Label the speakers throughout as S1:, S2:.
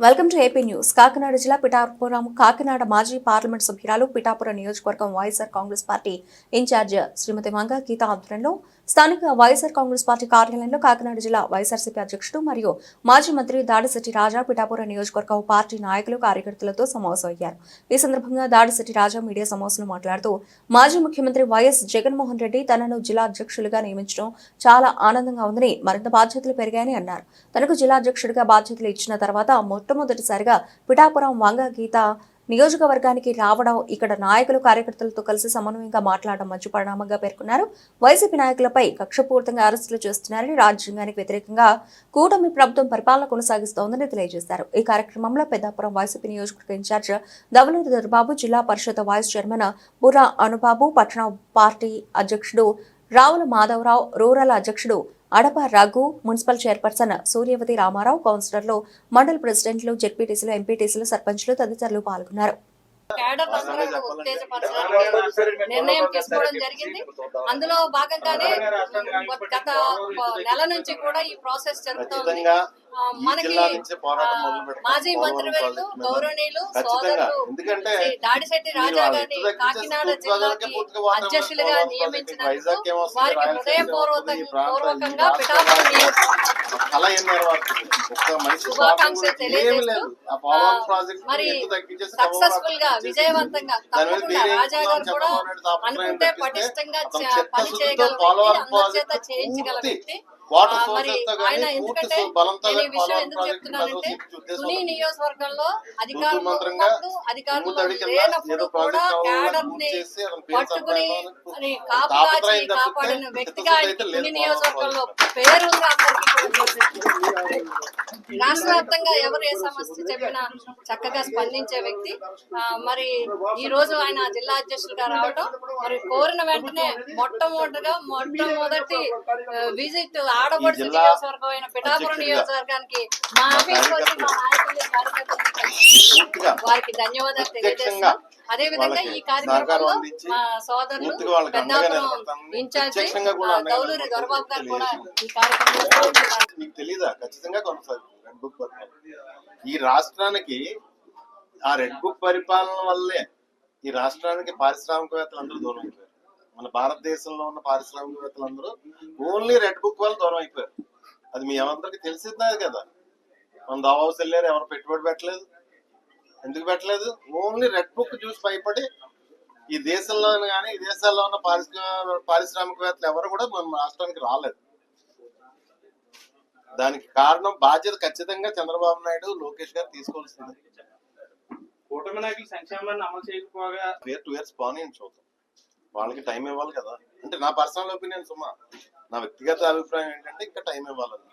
S1: Welcome to AP news. Kakinada జిల్లా పిఠాపురం కాకినాడ మాజీ parliament సభ్యురాలు పిఠాపురం నియోజకవర్గం YSR Congress party in charge Shrimati Manga Geetha ఆధ్వర్యంలో స్థానిక వైఎస్ఆర్ కాంగ్రెస్ పార్టీ కార్యాలయంలో కాకినాడ జిల్లా వైఎస్ఆర్సీపీ అధ్యక్షుడు మరియు మాజీ మంత్రి దాడిశెట్టి రాజా పిఠాపురం నియోజకవర్గ పార్టీ నాయకులు కార్యకర్తలతో సమావేశమయ్యారు. ఈ సందర్భంగా దాడిశెట్టి రాజా మీడియా సమావేశంలో మాట్లాడుతూ మాజీ ముఖ్యమంత్రి వైఎస్ జగన్మోహన్ రెడ్డి తనను జిల్లా అధ్యక్షులుగా నియమించడం చాలా ఆనందంగా ఉందని మరింత బాధ్యతలు పెరిగాయని అన్నారు. తనకు జిల్లా అధ్యక్షుడిగా బాధ్యతలు ఇచ్చిన తర్వాత మొట్టమొదటిసారిగా పిఠాపురం వంగ గీత నియోజకవర్గానికి రావడం ఇక్కడ నాయకులు కార్యకర్తలతో కలిసి సమన్వయంగా మాట్లాడడం మంచి పరిణామంగా పేర్కొన్నారు. వైసీపీ నాయకులపై కక్షపూర్తంగా అరెస్టులు చేస్తున్నారని రాజ్యాంగానికి వ్యతిరేకంగా కూటమి ప్రభుత్వం పరిపాలన కొనసాగిస్తోందని తెలియజేశారు. ఈ కార్యక్రమంలో పెద్దాపురం వైసీపీ నియోజకవర్గ in charge Davaluru Dorababu Zilla Parishad vice chairman Burra Anubabu పట్టణ పార్టీ అధ్యక్షుడు రావుల మాధవరావు రూరల్ అధ్యక్షుడు అడప రఘు మున్సిపల్ చైర్పర్సన్ సూర్యవతి రామారావు కౌన్సిలర్లు మండల ప్రెసిడెంట్లు జెడ్పీటీసీలు ఎంపీటీసీలు సర్పంచ్లు తదితరులు పాల్గొన్నారు.
S2: నిర్ణయం తీసుకోవడం జరిగింది. అందులో భాగంగానే గత నెల నుంచి కూడా ఈ ప్రాసెస్ జరుగుతోంది. మనకి. మాజీ మంత్రివర్యులు. గౌరవనీయులు. సోదరులు దాడిశెట్టి రాజా గారిని కాకినాడ జిల్లాకి అధ్యక్షులుగా నియమించినందుకు
S3: ఏమొస్తుంది,
S2: వారికి
S3: రాయలసీమ
S2: హృదయపూర్వక
S3: ఏమొస్తుంది, ఈ ప్రాంతం,
S2: పూర్వకంగా
S3: ఈ
S2: పిఠాపురం
S3: రాష్ట్రం
S2: నియోజకవర్గం
S3: అలా ఏం నెరవేరుతుంది? ఒక్క మనిషి
S2: శుభాకాంక్షలు
S3: స్వార్థం గురించి ఏమీ
S2: తెలియజేస్తూ,
S3: లేదు. ఆ పోలవరం
S2: ఆ,
S3: ప్రాజెక్టు
S2: మరి
S3: సక్సెస్ఫుల్గా
S2: విజయవంతంగా తప్పకుండా రాజా గారు కూడా అనుకుంటే పటిష్టంగా
S3: అతను
S2: చ-
S3: చిత్తశుద్ధితో
S2: పని చేయగల వ్యక్తి
S3: పోలవరం
S2: అందరి చేత చేయించగల వ్యక్తి
S3: వాటర్
S2: తుని నియోజకవర్గంలో అధికారులు అధికారులు లేనప్పుడు కూడా
S3: క్యాడర్ని పేరు
S2: పట్టుకుని
S3: సంపాదించాలని
S2: మరి కాపు
S3: తాపత్రయం
S2: కాచి
S3: తప్పితే
S2: కాపాడిన వ్యక్తిగా తుని నియోజకవర్గంలో తెలుసు. రాష్ట్ర వ్యాప్తంగా ఎవరు ఏ సమస్య చెప్పినా చక్కగా స్పందించే వ్యక్తి. మరి ఈ రోజు ఆయన జిల్లా అధ్యక్షులుగా రావడం మరి కోరిన వెంటనే మొట్టమొదటిగా మొట్టమొదటి విజిట్ ఆడపడుచు
S3: ఈ జిల్లా
S2: నియోజకవర్గం అయిన పిఠాపురం
S3: అధ్యక్షుడిగా
S2: నియోజకవర్గానికి మా ఆఫీస్ వచ్చి మా నాయకులు కార్యకర్తలు
S3: పూర్తిగా
S2: వారికి ధన్యవాదాలు అదే విధంగా ఈ కార్యక్రమంలో మా సోదరులు పెద్దాపురం ఇన్ఛార్జి దొరబాబు గారు కూడా. ఈ కార్యక్రమంలో
S3: తెలీదా? ఖచ్చితంగా ఈ రాష్ట్రానికి ఆ రెడ్ బుక్ పరిపాలన వల్లే ఈ రాష్ట్రానికి పారిశ్రామికవేత్తలు అందరూ దూరం అయిపోయారు. మన భారతదేశంలో ఉన్న పారిశ్రామికవేత్తలు అందరూ ఓన్లీ రెడ్ బుక్ వల్ల దూరం అయిపోయారు. అది మీ అందరికి తెలిసిందే కదా. మన దావాస్ వెళ్ళారు ఎవరు పెట్టుబడి పెట్టలేదు. ఎందుకు పెట్టలేదు? ఓన్లీ రెడ్ బుక్ చూసి భయపడి ఈ దేశంలో కానీ ఈ దేశాల్లో ఉన్న పారిశ్రామిక పారిశ్రామికవేత్తలు ఎవరు కూడా మన రాష్ట్రానికి రాలేదు. దానికి కారణం బాధ్యత ఖచ్చితంగా చంద్రబాబు నాయుడు లోకేష్ గారు తీసుకోవాల్సింది.
S4: కూటమి నాయకులు సంక్షేమాన్ని అమలు చేయకపోగా
S3: టూ ఇయర్స్ పోనీ చూద్దాం. వాళ్ళకి టైం ఇవ్వాలి కదా. అంటే నా పర్సనల్ ఒపీనియన్ సుమా నా వ్యక్తిగత అభిప్రాయం ఏంటంటే ఇంకా టైం ఇవ్వాలని.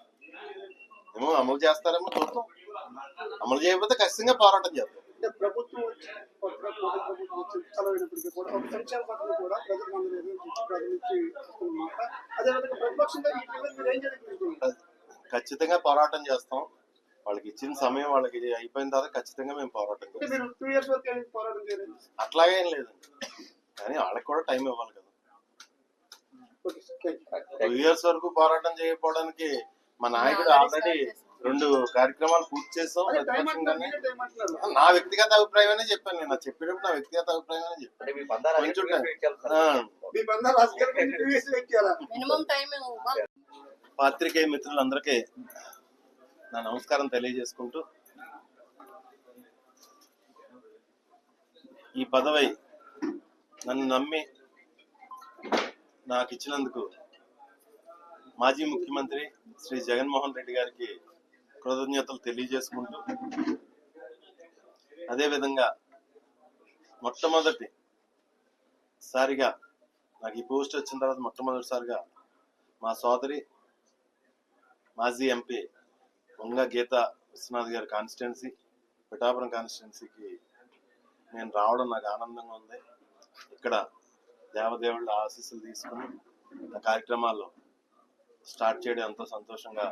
S3: ఏమో అమలు చేస్తారేమో చూద్దాం. అమలు చేయకపోతే ఖచ్చితంగా పోరాటం చేద్దాం.
S5: అంటే ప్రభుత్వం వచ్చి కూడా ఒక సంక్షేమ పథకం కూడా అదేవిధంగా ప్రతిపక్షంగా ఈ పిల్లలు ఏం
S3: ఖచ్చితంగా పోరాటం చేస్తాం. వాళ్ళకి ఇచ్చిన సమయం వాళ్ళకి అయిపోయిన తర్వాత ఖచ్చితంగా మేము పోరాటం
S5: అంటే
S3: చేస్తాం.
S5: మీరు టూ ఇయర్స్ వరకు ఏం పోరాటం చేయలేదు?
S3: అట్లాగేం లేదు కానీ వాళ్ళకి కూడా టైం ఇవ్వాలి కదా. టూ ఇయర్స్ వరకు పోరాటం చేయకపోవడానికి మా నాయకుడు ఆల్రెడీ రెండు కార్యక్రమాలు పూర్తి చేసాం
S5: అదే టైం అంటున్నారు
S3: ప్రతిపక్షంగానే
S5: మీరే టైం అంటున్నారు
S3: నా వ్యక్తిగత అభిప్రాయమే చెప్పాను నేను. చెప్పేటప్పుడు నా వ్యక్తిగత చెప్పాను.
S2: ఇవ్వాలి.
S3: పాత్రికేయ మిత్రులందరికీ నా నమస్కారం తెలియజేసుకుంటూ ఈ పదవి నన్ను నమ్మి నాకు ఇచ్చినందుకు మాజీ ముఖ్యమంత్రి శ్రీ జగన్మోహన్ రెడ్డి గారికి కృతజ్ఞతలు తెలియజేసుకుంటూ అదేవిధంగా మొట్టమొదటి సారిగా నాకు ఈ పోస్ట్ వచ్చిన తర్వాత మొట్టమొదటిసారిగా మా సోదరి మాజీ ఎంపీ వంగ గీత విశ్వనాథ్ గారి కాన్స్టిట్యున్సీ పిఠాపురం కాన్స్టిట్యున్సీకి నేను రావడం నాకు ఆనందంగా ఉంది. ఇక్కడ దేవదేవుళ్ళ ఆశీస్సులు తీసుకుని ఆ కార్యక్రమాలు స్టార్ట్ చేయడం ఎంతో సంతోషంగా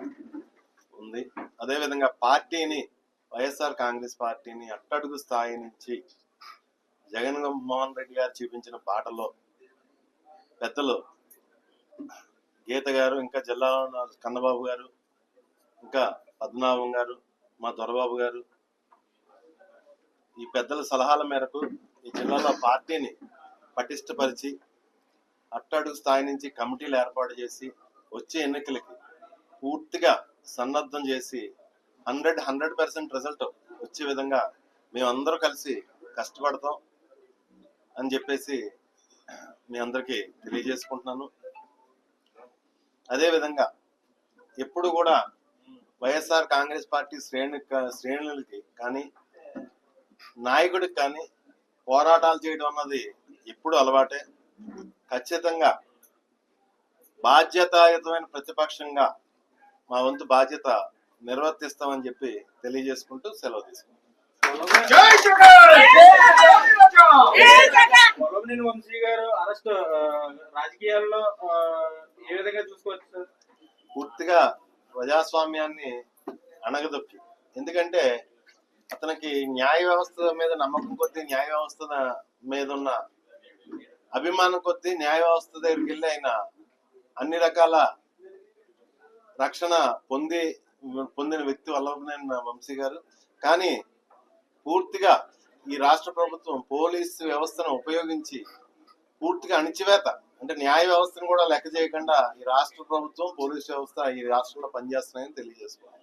S3: ఉంది. అదేవిధంగా పార్టీని వైఎస్ఆర్ కాంగ్రెస్ పార్టీని అట్టడుగు స్థాయి నుంచి జగన్ మోహన్ రెడ్డి గారు చూపించిన బాటలో పెద్దలు గీత గారు ఇంకా జిల్లాలో కన్నబాబు గారు ఇంకా పద్మనాభం గారు మా దొరబాబు గారు ఈ పెద్దల సలహాల మేరకు ఈ జిల్లాలో పార్టీని పటిష్టపరిచి అట్టడుగు స్థాయి నుంచి కమిటీలు ఏర్పాటు చేసి వచ్చే ఎన్నికలకి పూర్తిగా సన్నద్ధం చేసి హండ్రెడ్ హండ్రెడ్ పర్సెంట్ రిజల్ట్ వచ్చే విధంగా మేమందరూ కలిసి కష్టపడతాం అని చెప్పేసి మీ అందరికీ తెలియజేసుకుంటున్నాను. అదేవిధంగా ఎప్పుడు కూడా వైఎస్ఆర్ కాంగ్రెస్ పార్టీ శ్రేణి శ్రేణులకి కానీ నాయకుడికి కానీ పోరాటాలు చేయడం అన్నది ఎప్పుడు అలవాటే. ఖచ్చితంగా బాధ్యతాయుతమైన ప్రతిపక్షంగా మా వంతు బాధ్యత నిర్వర్తిస్తామని చెప్పి తెలియజేసుకుంటూ సెలవు తీసుకుంటాం
S4: వంశీ గారు అరెస్ట్ రాజకీయాల్లో ఏ విధంగా చూసుకోవచ్చు సార్?
S3: పూర్తిగా ప్రజాస్వామ్యాన్ని అణగదొక్కి. ఎందుకంటే అతనికి న్యాయ వ్యవస్థ మీద నమ్మకం కొద్దీ న్యాయ వ్యవస్థ మీద ఉన్న అభిమానం కొద్దీ న్యాయ వ్యవస్థ దగ్గరికి వెళ్ళి ఆయన అన్ని రకాల రక్షణ పొంది పొందిన వ్యక్తి వల్లభనేని వంశీ గారు. కానీ పూర్తిగా ఈ రాష్ట్ర ప్రభుత్వం పోలీసు వ్యవస్థను ఉపయోగించి పూర్తిగా అణిచివేత. అంటే న్యాయ వ్యవస్థను కూడా లెక్క చేయకుండా ఈ రాష్ట్ర ప్రభుత్వం పోలీస్ వ్యవస్థ ఈ రాష్ట్రంలో పనిచేస్తున్నాయని తెలియజేసుకోవాలి.